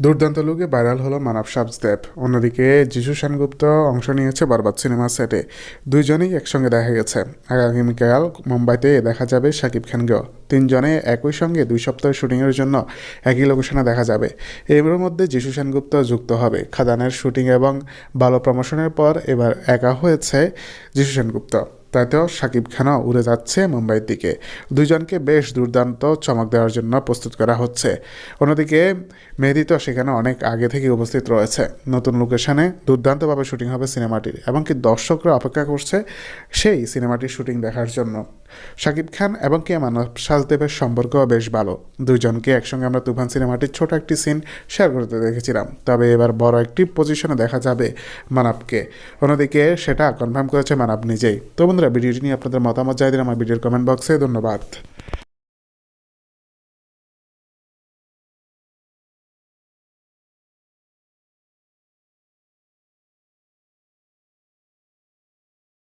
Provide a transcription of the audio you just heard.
দুর্দান্ত লুকে ভাইরাল হলো মানব সাবস্দেব অন্যদিকে যিশু সেনগুপ্ত অংশ নিয়েছে বরবাদ সিনেমা সেটে। দুইজনেই একসঙ্গে দেখা গেছে। আগামীকাল মুম্বাইতে দেখা যাবে শাকিব খানকেও। তিনজনে একই সঙ্গে দুই সপ্তাহের শুটিংয়ের জন্য একই লোকেশনে দেখা যাবে। এর মধ্যে যিশু সেনগুপ্ত যুক্ত হবে। খাদানের শুটিং এবং ভালো প্রমোশনের পর এবার একা হয়েছে যিশু সেনগুপ্ত। তাতেও সাকিব খানও উড়ে যাচ্ছে মুম্বাইয়ের দিকে। দুজনকে বেশ দুর্দান্ত চমক দেওয়ার জন্য প্রস্তুত করা হচ্ছে। অন্যদিকে মেহেদি তো সেখানে অনেক আগে থেকে উপস্থিত রয়েছে। নতুন লোকেশনে দুর্দান্তভাবে শুটিং হবে সিনেমাটির এবং কি দর্শকরা অপেক্ষা করছে সেই সিনেমাটির শুটিং দেখার জন্য। শাকিব খান এবং কে মানব সাজদেবের সম্পর্ক বেশ ভালো। দুজনকে একসঙ্গে আমরা তুফান সিনেমাটির ছোট একটি সিন শেয়ার করতে দেখেছিলাম। তবে এবার বড় একটি পজিশনে দেখা যাবে মানবকে অন্যদিকে সেটা কনফার্ম করেছে মানব নিজেই। তো বন্ধুরা, ভিডিওটি নিয়ে আপনাদের মতামত চাই দিন। আমার ভিডিওর কমেন্ট বক্সে ধন্যবাদ।